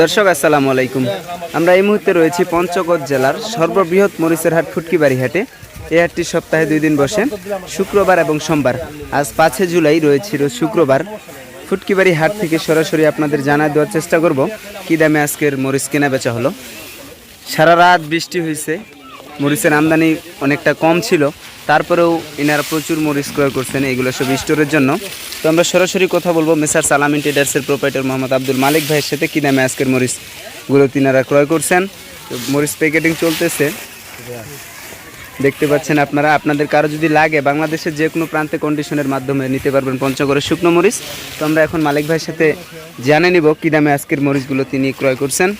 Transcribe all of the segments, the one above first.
দর্শক, আসসালামু আলাইকুম। আমরা এই মুহূর্তে রয়েছি পঞ্চগড় জেলার সর্ববৃহৎ মরিচের হাট ফুটকিবাড়ি হাটে। এই হাটটি সপ্তাহে দুই দিন বসে, শুক্রবার এবং সোমবার। আজ পাঁচে জুলাই রয়েছে রোজ শুক্রবার। ফুটকিবাড়ি হাট থেকে সরাসরি আপনাদের জানায় দেওয়ার চেষ্টা করব, কী দামে আজকের মরিচ কেনা বেচা হলো। সারা রাত বৃষ্টি হয়েছে মরিচের আমদানি অনেকটা কম ছিল। তারপরেও এনারা প্রচুর মরিচ ক্রয় করছেন এগুলো সব স্টোরের জন্য। তো আমরা সরাসরি কথা বলব মেসার সালামিন ট্রেডার্সের প্রোপাইটার মোহাম্মদ আব্দুল মালিক ভাইয়ের সাথে কী দামে আজকের মরিচগুলো তিনারা ক্রয় করছেন। তো মরিচ প্যাকেটিং চলতেছে। দেখতে পাচ্ছেন আপনারা, আপনাদের কারও যদি লাগে, বাংলাদেশের যে কোনো প্রান্তে কন্ডিশনের মাধ্যমে নিতে পারবেন পঞ্চগড়ের শুকনো মরিচ। তো আমরা এখন মালিক ভাইয়ের সাথে জেনে নিব কী দামে আজকের মরিচগুলো তিনি ক্রয় করছেন।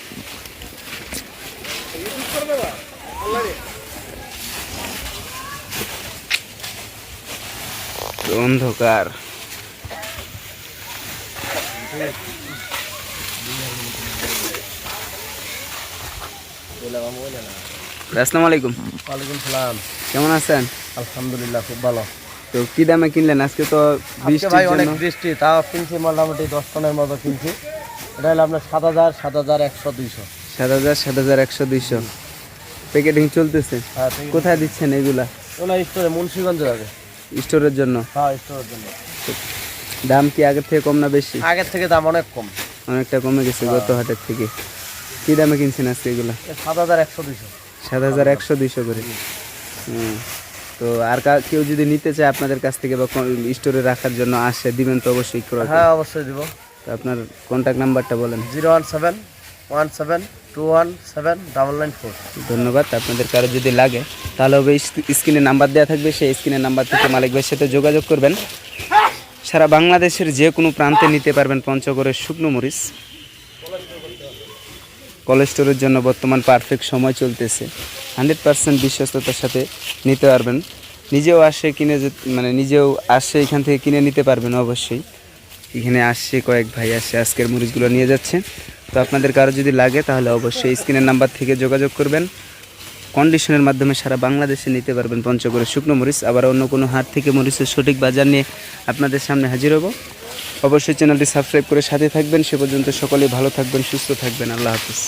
অন্ধকার। আসসালামু আলাইকুম। ওয়ালাইকুম সালাম। কেমন আছেন? আলহামদুলিল্লাহ খুব ভালো। তো কি দামে কিনলেন? আজকে তো ভাই অনেক বৃষ্টি তাও কিনছি মোটামুটি দশ টনের মতো কিনছি। এটা হলো আপনার সাত হাজার সাত হাজার একশো দুইশো। সাত হাজার সাত হাজার একশো দুইশো। প্যাকেটিং চলতেছে। কোথায় দিচ্ছেন এগুলা? ওলা স্টোরে মুন্সিগঞ্জে যাবে। স্টোরের জন্য? হ্যাঁ স্টোরের জন্য। দাম কি আগের থেকে কম না বেশি? আগের থেকে দাম অনেক কম। অনেকটা কমে গেছে গত হাটের থেকে। কি দামে কিনছেন আজকে এগুলা? সাত হাজার একশো দুইশো। সাত হাজার একশো দুইশো করে। তো আর কেউ যদি নিতে চায় আপনাদের কাছ থেকে বা স্টোরে রাখার জন্য আসে দিবেন তো অবশ্যই ক্রয় হ্যাঁ অবশ্যই দিব। তো আপনার কন্ট্যাক্ট নাম্বারটা বলেন। Zero one seven one seven two one seven double nine four. ধন্যবাদ। আপনাদের কারও যদি লাগে তাহলে হবে স্ক্রিনে নাম্বার দেওয়া থাকবে, সেই স্ক্রিনের নাম্বার থেকে মালিক ভাইয়ের সাথে যোগাযোগ করবেন। সারা বাংলাদেশের যে কোনো প্রান্তে নিতে পারবেন পঞ্চগড়ের শুকনো মরিচ। কোলেস্টোরের জন্য বর্তমান পারফেক্ট সময় চলতেছে। হান্ড্রেড পার্সেন্ট বিশ্বস্ততার সাথে নিতে পারবেন। নিজেও আসে কিনে মানে নিজেও আসে এখান থেকে কিনে নিতে পারবেন অবশ্যই। এখানে আসছে কয়েক ভাই আসছে, আজকের মরিচগুলো নিয়ে যাচ্ছে। তো আপনাদের কারও যদি লাগে তাহলে অবশ্যই স্ক্রিনের নাম্বার থেকে যোগাযোগ করবেন। কন্ডিশনের মাধ্যমে সারা বাংলাদেশে নিতে পারবেন পঞ্চগড়ের শুকনো মরিচ। আবার অন্য কোনো হাট থেকে মরিচের সঠিক বাজার নিয়ে আপনাদের সামনে হাজির হব। অবশ্যই চ্যানেলটি সাবস্ক্রাইব করে সাথে থাকবেন। সে পর্যন্ত সকলেই ভালো থাকবেন, সুস্থ থাকবেন। আল্লাহ হাফিজ।